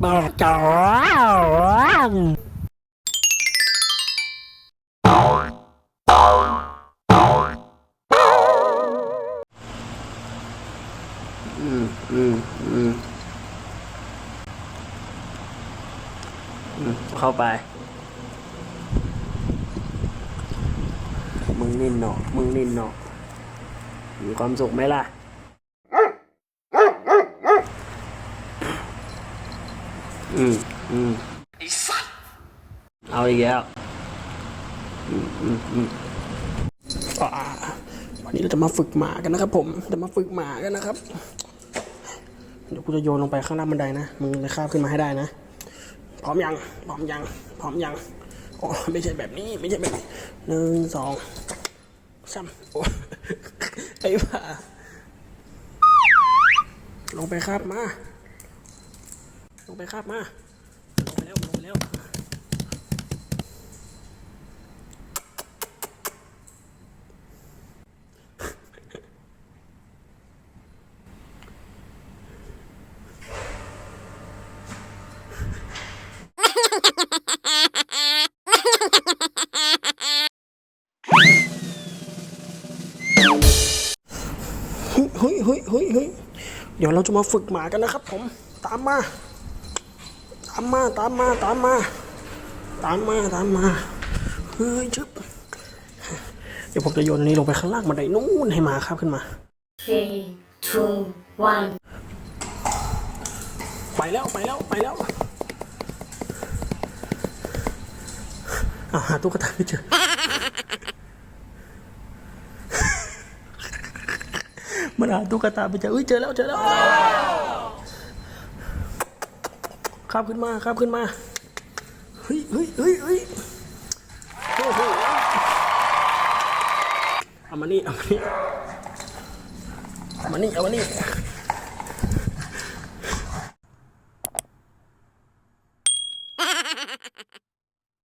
เปิดจออืมอืมอืมอืมเข้าไป มึงนินเนาะมึงนินเนาะมีความสุขไหมล่ะ อืมอืมเอาอีกแล้วอืมอืมอืมอ่าวันนี้เราจะมาฝึกหมากันนะครับ ผมจะมาฝึกหมากันนะครับ เดี๋ยวกูจะโยนลงไปข้างล่างบันไดนะมึงเลยข้ามขึ้นมาให้ได้นะพร้อมยังพร้อมยังพร้อมยังอ๋อไม่ใช่แบบนี้ไม่ใช่แบบนี้หนึ่งสองสามโอ้ไอ้บ้าลงไปครับมา ลงไปครับมาลงไปแล้วลงไปแล้วเฮ้ยเฮ้ยเฮ้ยเฮ้ยเฮ้ยเดี๋ยวเราจะมาฝึกหมากันนะครับผม ตามมาตามมาตามมาตามมาตามมาตามมาเฮ้ยชึบเดี๋ยวผมจะโยนอันนี้ลงไปข้างล่างบันไดนู้นให้หมาครับขึ้นมา Three, two, one. ไปแล้วไปแล้วไปแล้วอ้าวหาตุ๊กตาไม่เจอมันหาตุ๊กตาไม่เจอเอ้ยเจอแล้วเจอแล้ว ครับขึ้นมาครับขึ้นมาเฮ้ยเฮ้ยเฮ้ยเฮ้ยเอามานี่เอามานี่เอามานี่เอามานี่